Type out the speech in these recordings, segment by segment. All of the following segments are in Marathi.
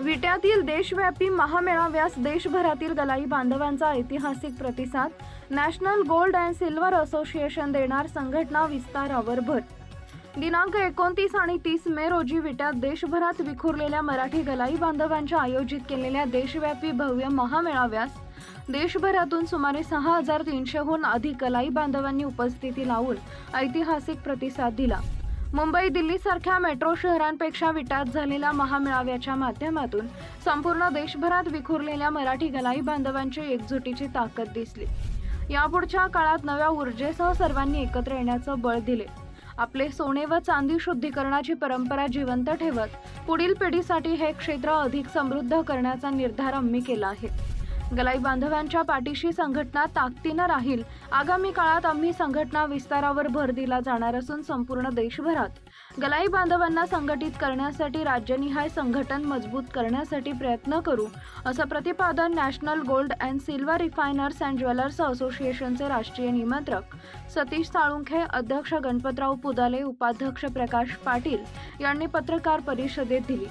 विट्यातील देशव्यापी महामेळाव्यास देशभरातील गलाई बांधवांचा ऐतिहासिक प्रतिसाद national gold and silver association देणार संघटना विस्तारावर भर. दिनांक एकोणतीस आणि तीस मे रोजी विट्यात देशभरात विखुरलेल्या मराठी गलाई बांधवांच्या आयोजित केलेल्या देशव्यापी भव्य महामेळाव्यास देशभरातून सुमारे सहा हजार तीनशेहून अधिक गलाई बांधवांनी उपस्थिती लावून ऐतिहासिक प्रतिसाद दिला. मुंबई दिल्लीसारख्या मेट्रो शहरांपेक्षा विटात झालेल्या महामेळाव्याच्या माध्यमातून संपूर्ण देशभरात विखुरलेल्या मराठी गलाई बांधवांची एकजुटीची ताकद दिसली. यापुढच्या काळात नव्या ऊर्जेसह सर्वांनी एकत्र येण्याचं बळ दिले. आपले सोने व चांदी शुद्धीकरणाची परंपरा जिवंत ठेवत पुढील पिढीसाठी हे क्षेत्र अधिक समृद्ध करण्याचा निर्धार आम्ही केला आहे. गलाई बांधवांच्या पाठीशी संघटना ताकदीनं राहील. आगामी काळात आम्ही संघटना विस्तारावर भर दिला जाणार असून संपूर्ण देशभरात. गलाई बांधवांना संघटित करण्यासाठी राज्यनिहाय संघटन मजबूत करण्यासाठी प्रयत्न करू असं प्रतिपादन national gold and silver refiners and jewellers असोसिएशनचे राष्ट्रीय निमंत्रक सतीश साळुंखे अध्यक्ष गणपतराव पुदाले उपाध्यक्ष प्रकाश पाटील यांनी पत्रकार परिषदेत दिली.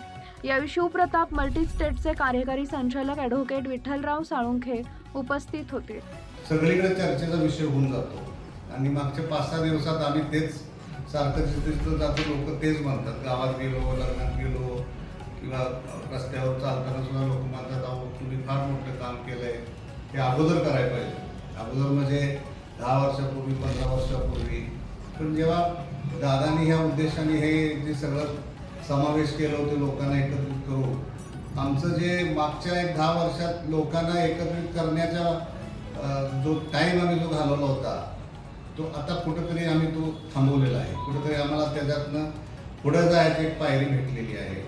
यावेळी शिवप्रताप मल्टीस्टेटचे कार्यकारी संचालक ॲडव्होकेट विठ्ठलराव साळुंखे उपस्थित होते. सगळीकडे चर्चेचा विषय होऊन जातो. आणि मागच्या पाच सहा दिवसात आम्ही तेच सारखं तिथं जातो लोक तेच म्हणतात. गावात गेलो लग्नात गेलो किंवा रस्त्यावर चालताना सुद्धा लोक म्हणतात अहो तुम्ही फार मोठं काम केलं आहे हे अगोदर करायला पाहिजे. अगोदर म्हणजे दहा वर्षापूर्वी पंधरा वर्षापूर्वी. पण जेव्हा दादानी ह्या उद्देशाने हे जे सगळं समावेश केला होता लोकांना एकत्रित करू आमचं जे मागच्या एक दहा वर्षात लोकांना एकत्रित करण्याचा जो टाईम आम्ही जो घालवला होता तो आता कुठंतरी आम्ही तो थांबवलेला आहे. कुठंतरी आम्हाला त्याच्यातनं पुढं जायची एक पायरी भेटलेली आहे.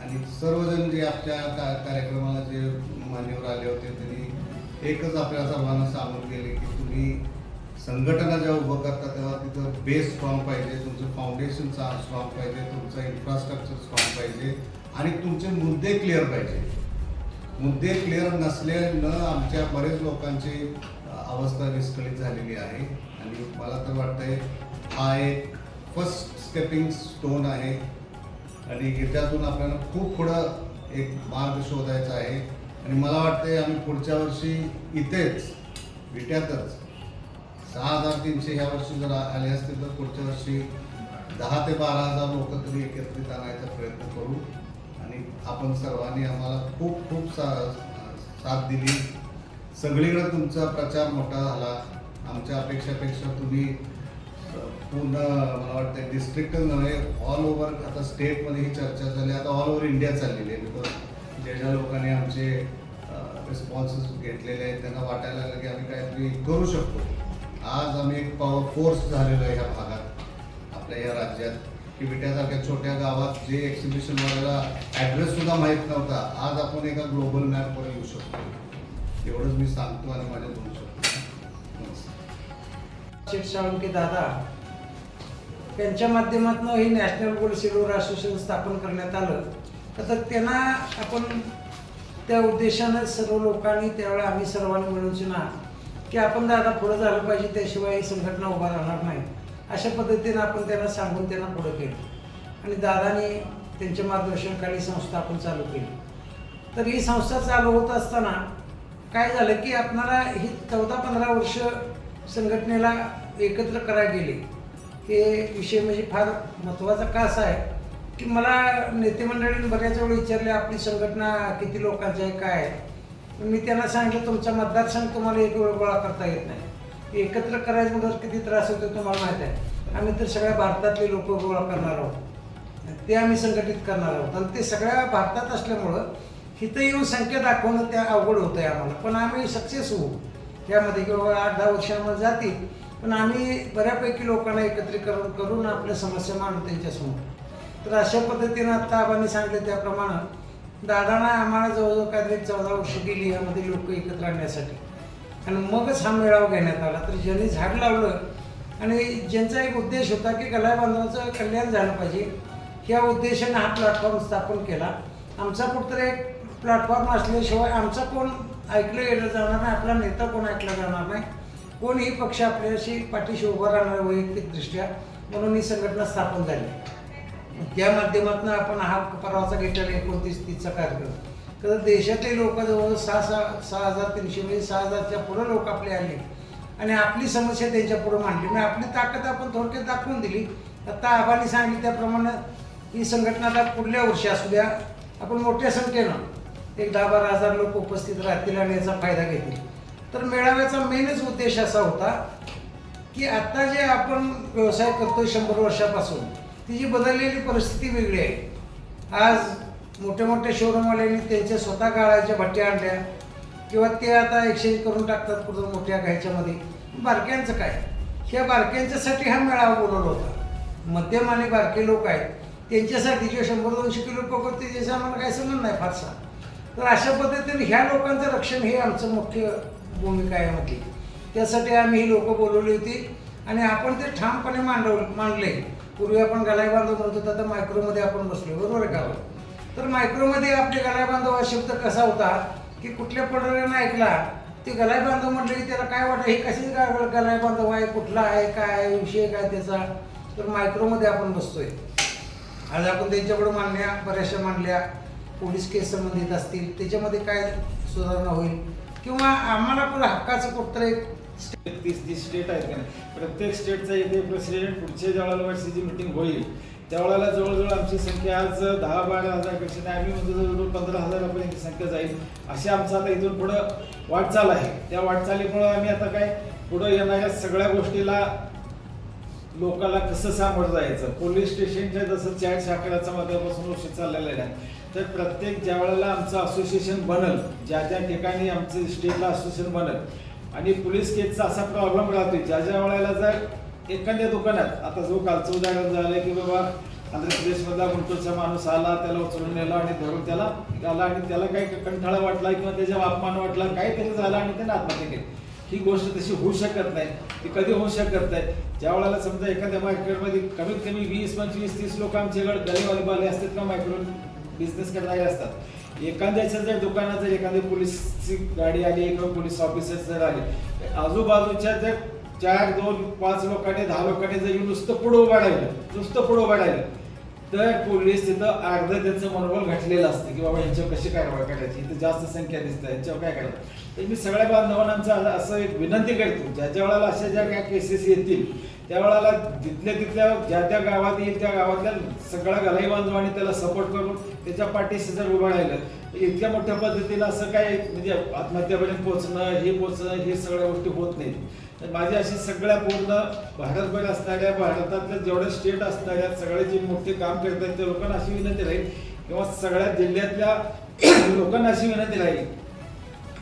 आणि सर्वजण जे आपल्या का कार्यक्रमाला जे मान्यवर आले होते त्यांनी एकच आपल्या सर्वांना सांगून गेले की तुम्ही संघटना जेव्हा उभं करता तेव्हा तिथं बेस स्ट्रॉंग पाहिजे तुमचं फाउंडेशन स्ट्रॉंग पाहिजे तुमचं इन्फ्रास्ट्रक्चर स्ट्रॉंग पाहिजे आणि तुमचे मुद्दे क्लिअर पाहिजे. मुद्दे क्लिअर नसल्यानं आमच्या बरेच लोकांची अवस्था विस्कळीत झालेली आहे. आणि मला तर वाटतंय हा एक फर्स्ट स्टेपिंग स्टोन आहे. आणि याच्यातून आपल्याला खूप पुढं एक मार्ग शोधायचा आहे. आणि मला वाटतंय आम्ही पुढच्या वर्षी इथेच विट्यातच सहा हजार तीनशे ह्या वर्षी जर आले असतील तर पुढच्या वर्षी दहा ते बारा हजार लोक तरी एकत्रित आणायचा प्रयत्न करू. आणि आपण सर्वांनी आम्हाला खूप खूप सा साथ दिली. सगळीकडे तुमचा प्रचार मोठा झाला. आमच्या अपेक्षापेक्षा तुम्ही पूर्ण मला वाटतं डिस्ट्रिक्टच नव्हे ऑल ओव्हर आता स्टेटमध्ये ही चर्चा झाली. आता ऑल ओव्हर इंडिया चाललेली आहे. बिकॉज ज्या ज्या लोकांनी आमचे रिस्पॉन्सेस घेतलेले आहेत त्यांना वाटायला लागलं की आम्ही काहीतरी करू शकतो. आज आम्ही एक पॉवर फोर्स झालेलो आहे ह्या भागात. आपल्या या राज्यात. की विट्यासारख्या छोट्या गावात जे एक्झिबिशन वगैरे ॲड्रेस सुद्धा माहीत नव्हता आज आपण एका ग्लोबल मॅपवर येऊ शकतो. एवढंच मी सांगतो आणि माझ्या बोलू शकतो नमस्कार. दादा त्यांच्या माध्यमातून हे नॅशनल गोल्ड सिल्वर असोसिएशन स्थापन करण्यात आलं. तर त्यांना आपण त्या उद्देशानं सर्व लोकांनी त्यावेळेला आम्ही सर्वांनी मिळून सुना की आपण दादा पुढं झालं पाहिजे त्याशिवाय ही संघटना उभा राहणार नाही. अशा पद्धतीनं आपण त्यांना सांगून त्यांना पुढं केलं. आणि दादानी त्यांच्या मार्गदर्शनाखाली संस्था आपण चालू केली. तर ही संस्था चालू होत असताना काय झालं की आपणाला ही चौदा पंधरा वर्ष संघटनेला एकत्र करायला गेले. हे विषय म्हणजे फार महत्त्वाचा का असा आहे. की मला नेतेमंडळीने बऱ्याच वेळ विचारले आपली संघटना किती लोकांची आहे काय आहे? मी त्यांना सांगितलं तुमचा मतदारसंघ तुम्हाला एक वेळ गोळा करता येत नाही. एकत्र करायचं म्हणजे किती त्रास होतो तुम्हाला माहीत आहे. आम्ही तर सगळ्या भारतातले लोक गोळा करणार आहोत. ते आम्ही संघटित करणार आहोत. आणि ते सगळ्या भारतात असल्यामुळं इथं येऊन संख्या दाखवणं त्या अवघड होतं आहे आम्हाला. पण आम्ही सक्सेस होऊ. त्यामध्ये किंवा आठ दहा वर्ष आम्हाला जातील. पण आम्ही बऱ्यापैकी लोकांना एकत्रीकरण करून आपल्या समस्या मांडू त्यांच्यासमोर. तर अशा पद्धतीनं आत्ता आबांनी सांगितलं त्याप्रमाणे दादांना आम्हाला जवळजवळ काहीतरी चौदा वर्ष गेली यामध्ये लोक एकत्र आणण्यासाठी. आणि मगच हा मेळावा घेण्यात आला. तर ज्यांनी झाड लावलं आणि ज्यांचा एक उद्देश होता की गलाय बांधवाचं कल्याण झालं पाहिजे ह्या उद्देशाने हा प्लॅटफॉर्म स्थापन केला. आमचा कुठतरी एक प्लॅटफॉर्म असल्याशिवाय आमचा कोण ऐकलं गेलं जाणार नाही आपला नेता कोण ऐकला जाणार नाही. कोणीही पक्ष आपल्याशी पाठीशी उभा राहणार वैयक्तिकदृष्ट्या म्हणून ही संघटना स्थापन झाली. त्या माध्यमातून आपण हा परवाचा घेतलेला एकोणतीस तीसचा कार्यक्रम. तर देशातले लोक जवळ सहा सहा सहा हजार तीनशे म्हणजे सहा हजारच्या पुढं लोक आपले आले. आणि आपली समस्या त्यांच्या पुढं मांडली. म्हणजे आपली ताकद आपण थोडक्यात दाखवून दिली. आता आबांनी सांगितलं त्याप्रमाणे ही संघटनाला पुढल्या वर्षी असू द्या. आपण मोठ्या संख्येनं एक दहा बारा हजार लोक उपस्थित राहतील आणि याचा फायदा घेतील. तर मेळाव्याचा मेनच उद्देश असा होता की आता जे आपण व्यवसाय करतोय शंभर वर्षापासून तिची बदललेली परिस्थिती वेगळी आहे. आज मोठ्या मोठ्या शोरूमवाल्यांनी त्यांच्या स्वतः काळाच्या भट्ट्या आणल्या. किंवा ते आता एक्सचेंज करून टाकतात कुठं मोठ्या ह्याच्यामध्ये बारक्यांचं काय? ह्या बारक्यांच्यासाठी हा मेळावा बोलवला होता. मध्यम आणि बारके लोक आहेत. त्यांच्यासाठी जे शंभर दोनशे किलो पकडते त्याचं आम्हाला काही समज नाही फारसा. तर अशा पद्धतीने ह्या लोकांचं रक्षण हे आमचं मुख्य भूमिका आहे म्हटली. त्यासाठी आम्ही ही लोकं बोलवली होती. आणि आपण ते ठामपणे मांडव मांडले. पूर्वी आपण गलाई बांधव म्हणतो तर मायक्रोमध्ये आपण बसलो बरोबर आहे का? तर मायक्रोमध्ये आपले गलाई बांधव हा शब्द कसा होता की कुठल्या पडऱ्यानं ऐकला ते गलाई बांधव म्हटलं की त्याला काय वाटलं हे कसे गा- गलाई बांधव आहे कुठला आहे काय आहे, विषय काय त्याचा? तर मायक्रोमध्ये आपण बसतोय. आज आपण त्यांच्याकडे मांडल्या बऱ्याचशा मांडल्या पोलीस केस संबंधित असतील त्याच्यामध्ये काय सुधारणा होईल? किंवा आम्हाला पण हक्काचं कुठं एक तीस तीस स्टेट आहेत का नाही प्रत्येक स्टेटचा इथे प्रेसिडेंट पुढच्या ज्यावेळेला वर्षाची मिटिंग होईल त्यावेळेला जवळजवळ आमची संख्या आज दहा बारा हजारपेक्षा नाही आम्ही म्हणजे जवळजवळ पंधरा हजारापर्यंत संख्या जाईल. अशी आमचं आता इथून पुढं वाटचाल आहे. त्या वाटचालीमुळं आम्ही आता काय पुढं येणाऱ्या सगळ्या गोष्टीला लोकांना कसं सामोरं जायचं? पोलीस स्टेशनच्या जसं चॅट साखराचा माध्यमापासून वर्ष चाललेल्या आहे तर प्रत्येक ज्या वेळेला आमचं असोसिएशन बनल ज्या ज्या ठिकाणी आमचं स्टेटला असोसिएशन बनल आणि पोलीस केसचा असा प्रॉब्लेम राहतो ज्या ज्या वेळेला जर एखाद्या दुकानात आता जो कालचं उदाहरण झालं की बाबा आंध्र प्रदेशमधला गुंटूरचा माणूस आला त्याला उचलून नेला आणि धरून त्याला आला आणि त्याला काही कंठाळा वाटला किंवा त्याच्या अपमान वाटला काहीतरी झाला आणि त्याने आत्महत्या केली. ही गोष्ट तशी होऊ शकत नाही. ती कधी होऊ शकत नाही. ज्या वेळेला समजा एखाद्या मार्केटमध्ये कमीत कमी वीस पंचवीस तीस लोक आमच्याकडे गलीवाले असतात किंवा मायक्रो बिझनेस करणारे असतात. एखाद्याच्या जर दुकानात जर एखादी पोलीसची गाडी आली किंवा पोलीस ऑफिसर जर आले आजूबाजूच्या जर चार दोन पाच लोकांनी दहा लोकांनी जर नुसतं पुढं उभं राहिलं नुसतं पुढं उभं राहिलं तर पोलीस तिथं अर्ध त्यांचं मनोबल घटलेलं असतं की बाबा यांच्यावर कशी कारवाई करायची? इथं जास्त संख्या दिसते यांच्यावर काय करायचं? तर मी सगळ्या बांधवांना आमचं असं एक विनंती करतो ज्याच्या वेळेला अशा ज्या काय केसेस येतील त्यावेळेला तिथल्या तिथल्या ज्या त्या गावात येईल त्या गावातल्या सगळ्या गलाई बांधवांनी त्याला सपोर्ट करून त्याच्या पाठीशी जर उभं राहिलं तर इतक्या मोठ्या पद्धतीनं असं काय म्हणजे आत्महत्यापर्यंत पोहोचणं हे पोहोचणं हे सगळ्या गोष्टी होत नाहीत. तर माझी अशी सगळ्या पूर्ण भारतभर असणाऱ्या भारतातल्या जेवढ्या स्टेट असणाऱ्या सगळे जे मोठे काम करतात त्या लोकांना अशी विनंती राहील. किंवा सगळ्या जिल्ह्यातल्या लोकांना अशी विनंती राहील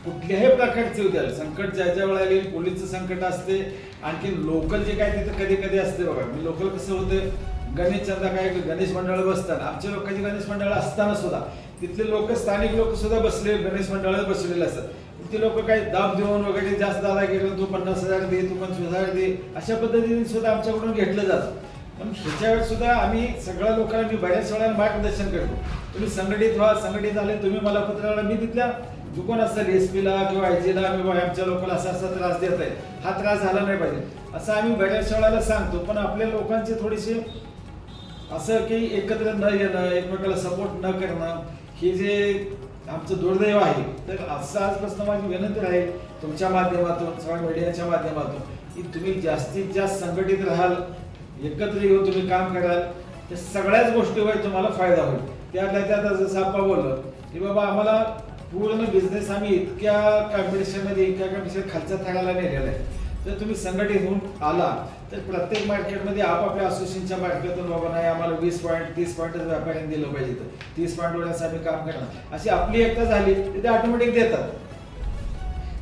कुठल्याही प्रकारचे उद्या संकट ज्या ज्या वेळेला येईल पोलीसचं संकट असते. आणखी लोकल जे काय तिथं कधी कधी असते बघा. मी लोकल कसं होतं? गणेश चंदा काय गणेश मंडळ बसतात. आमच्या लोकांची गणेश मंडळ असताना सुद्धा. तिथले लोक स्थानिक लोक सुद्धा बसले गणेश मंडळात बसलेले असतात. ते लोक काही दाब देऊन वगैरे जास्त आला गेलं तू पन्नास हजार दे तू पंचवीस हजार दे अशा पद्धतीने सुद्धा आमच्याकडून घेतलं जातं. पण ह्याच्या वेळेस सुद्धा आम्ही सगळ्या लोकांना मी बऱ्याच वेळा मार्गदर्शन करतो. तुम्ही संघटित व्हा संघटित झाले तुम्ही मला पत्र मी तिथल्या जो कोण असतं एसपीला किंवा आय जीला किंवा आमच्या लोकांना असा असा त्रास देत आहे. हा त्रास झाला नाही पाहिजे. असं आम्ही बऱ्याच वेळाला सांगतो पण आपल्या लोकांचे थोडीशी असं की एकत्र न येणं एकमेकाला सपोर्ट न करणं हे जे आमचं दुर्दैव आहे तर असं आजपासून माझी विनंती राहील तुमच्या माध्यमातून सगळ्या मीडियाच्या माध्यमातून की तुम्ही जास्तीत जास्त संघटित राहाल एकत्र येऊन तुम्ही काम कराल त्या सगळ्याच गोष्टीवर तुम्हाला फायदा होईल. त्यातल्या त्यात जसं आपण बोललं की बाबा आम्हाला पूर्ण बिझनेस आम्ही इतक्या कॉम्पिटिशनमध्ये इतक्या कॉम्पिटिशन खालच्या थराला नेलेला आहे. जर तुम्ही संघटित होऊन आला तर प्रत्येक मार्केटमध्ये आपापल्या असोसिएशनच्या मार्केटून बाबा नाही आम्हाला वीस पॉईंट तीस पॉईंट व्यापाऱ्यांनी दिलं पाहिजे तर तीस पॉईंटवर आम्ही काम करणार. अशी आपली एकता झाली तर ते ऑटोमॅटिक देतात.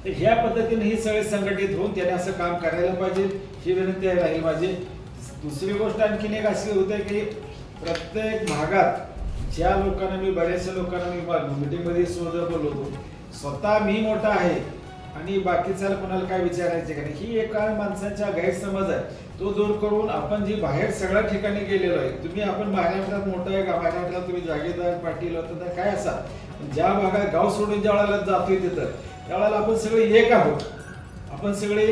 तर ह्या पद्धतीने ही सगळे संघटित होऊन त्याने असं काम करायला पाहिजे ही विनंती राहील माझी. दुसरी गोष्ट आणखीन एक अशी होते की प्रत्येक भागात ज्या लोकांना मी बऱ्याचशा लोकांना मी मीटिंगमध्ये सुद्धा बोलवतो स्वतः मी मोठा आहे आणि बाकीचा कोणाला काय विचारायचे का नाही ही एका माणसाचा गैरसमज आहे. तो दूर करून आपण जी बाहेर सगळ्या ठिकाणी गेलेलो आहे तुम्ही आपण महाराष्ट्रात मोठं आहे का? महाराष्ट्रात तुम्ही जागीरदार पाटील होता तर काय असा ज्या भागात गाव सोडून ज्या वेळेला जातोय तिथं त्यावेळेला आपण सगळे एक आहोत. आपण सगळे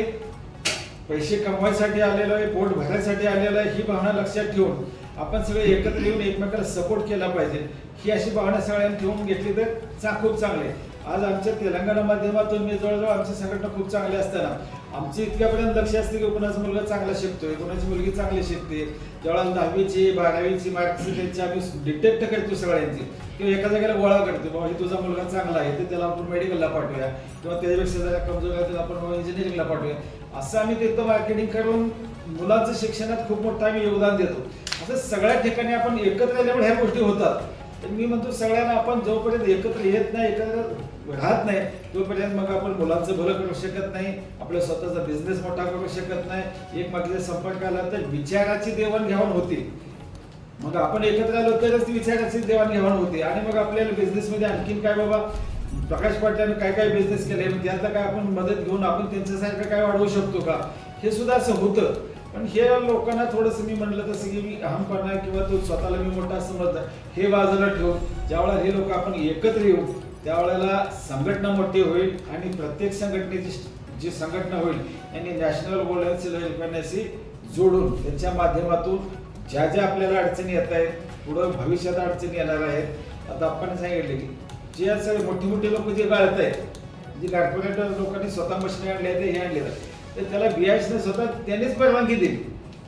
पैसे कमवायसाठी आलेलो आहे पोट भरायसाठी आलेलो आहे ही भावना लक्षात ठेवून आपण सगळे एकत्र येऊन एकमेकाला सपोर्ट केला पाहिजे. ही अशी भावना सगळ्यांनी ठेवून घेतली तर चा खूप चांगले. आज आमच्या तेलंगणा माध्यमातून मी जवळजवळ आमची संघटना खूप चांगली असताना आमची इतक्यापर्यंत लक्ष असते की कोणाचा मुलगा चांगला शिकतोय कोणाची मुलगी चांगली शिकते. जेव्हा दहावीची बारावीची मार्क्स त्यांची आम्ही डिटेक्ट करतो सगळ्यांची. किंवा एका जागेला गोळा करतो बाबा हे तुझा मुलगा चांगला आहे तर त्याला आपण मेडिकलला पाठवूया. किंवा त्याच्यापेक्षा जरा कमजोर आहे त्याला आपण इंजिनिअरिंगला पाठवूया. असं आम्ही तिथं मार्केटिंग करून मुलांचं शिक्षणात खूप मोठं आम्ही योगदान देतो. असं सगळ्या ठिकाणी आपण एकत्र आल्यामुळे ह्या गोष्टी होतात. तर मी म्हणतो सगळ्यांना आपण जोपर्यंत एकत्र येत नाही एकत्र राहत नाही तोपर्यंत मग आपण मुलांचं भलं करू शकत नाही आपल्या स्वतःचा बिझनेस मोठा करू शकत नाही एकमेकांच्या संपर्क आला तर विचाराची देवाणघेवाण होती. मग आपण एकत्र आलो तरच ती विचाराची देवाणघेवाण होते. आणि मग आपल्याला बिझनेसमध्ये मध्ये आणखीन काय बाबा प्रकाश पाटलांनी काय काय बिझनेस केले मग त्यातलं काय आपण मदत घेऊन आपण त्यांच्यासारखं काय वाढवू शकतो का? हे सुद्धा असं होतं. पण हे लोकांना थोडंसं मी म्हणलं तसं की मी अहमपणा किंवा तो स्वतःला मी मोठा समजता हे बाजूला ठेवून ज्यावेळेला हे लोक आपण एकत्र येऊ त्यावेळेला संघटना मोठी होईल आणि प्रत्येक संघटनेची जी संघटना होईल यांनी नॅशनल गोल्ड सिल्व्हर जोडून त्यांच्या माध्यमातून ज्या ज्या आपल्याला अडचणी येत आहेत पुढं भविष्यात अडचणी येणार आहेत आता आपण सांगितले की जे सगळे मोठे मोठे लोक जे गाळत आहेत जे कार्पोरेटर लोकांनी स्वतः मशीन आणले आहेत हे आणले तर त्याला बीआयसने स्वतः त्यांनीच परवानगी दिली.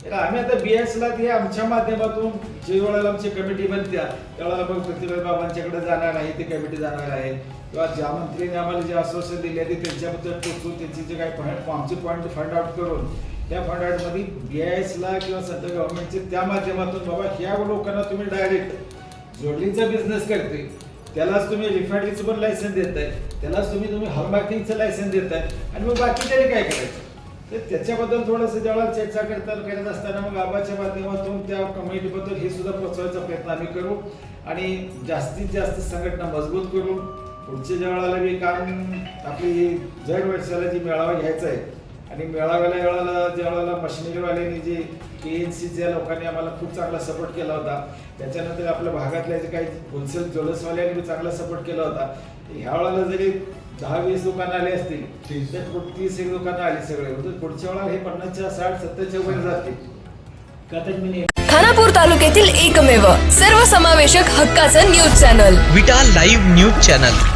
तर आम्ही आता बीएसला ते आमच्या माध्यमातून जे वेळेला आमची कमिटी बनत्या त्यावेळेला मग पृथ्वीराज बाबांच्याकडे जाणार आहे ती कमिटी जाणार आहे. किंवा ज्या मंत्रीने आम्हाला जे आश्वासन दिले ते त्यांच्याबद्दल पोचून त्यांचे जे काही पॉईंट आमचे पॉईंट फाइंड आउट करून त्या फंड आउटमध्ये बीआयएसला किंवा सध्या गव्हर्नमेंटचे त्या माध्यमातून बाबा ह्या लोकांना तुम्ही डायरेक्ट जोडलीचा बिझनेस करते. त्यालाच तुम्ही रिफायनरीचं पण लायसन देताय त्यालाच तुम्ही तुम्ही हॉलमार्किंगचं लायसन देताय. आणि मग बाकी त्याने काय करायचं? तर त्याच्याबद्दल थोडंसं ज्यावेळेला चर्चा करता करत असताना मग आबाच्या माध्यमातून त्या कम्युनिटीबद्दल हे सुद्धा पोचवायचा प्रयत्न आम्ही करू. आणि जास्तीत जास्त संघटना मजबूत करू. पुढच्या ज्या वेळेला बी काम आपली जड वर्षाला जी मेळावा घ्यायचा आहे आणि मेळाव्याला वेळेला ज्या वेळेला मशिनरीवाल्यांनी जे के एन सीच्या लोकांनी आम्हाला खूप चांगला सपोर्ट केला होता त्याच्यानंतर आपल्या भागातल्या जे काही होलसेल ज्वेलर्सवाल्यांनी बी चांगला सपोर्ट केला होता. ह्या वेळेला जरी दहा वीस दुकानं आली असतील तीस. तर तीस एक दुकानं आली सगळे. तर पुढच्या वेळेला हे पन्नासच्या साठ सत्तरच्या वर जातील. खानापूर तालुक्यातील एकमेव सर्वसमावेशक हक्काचं news channel Vita live news channel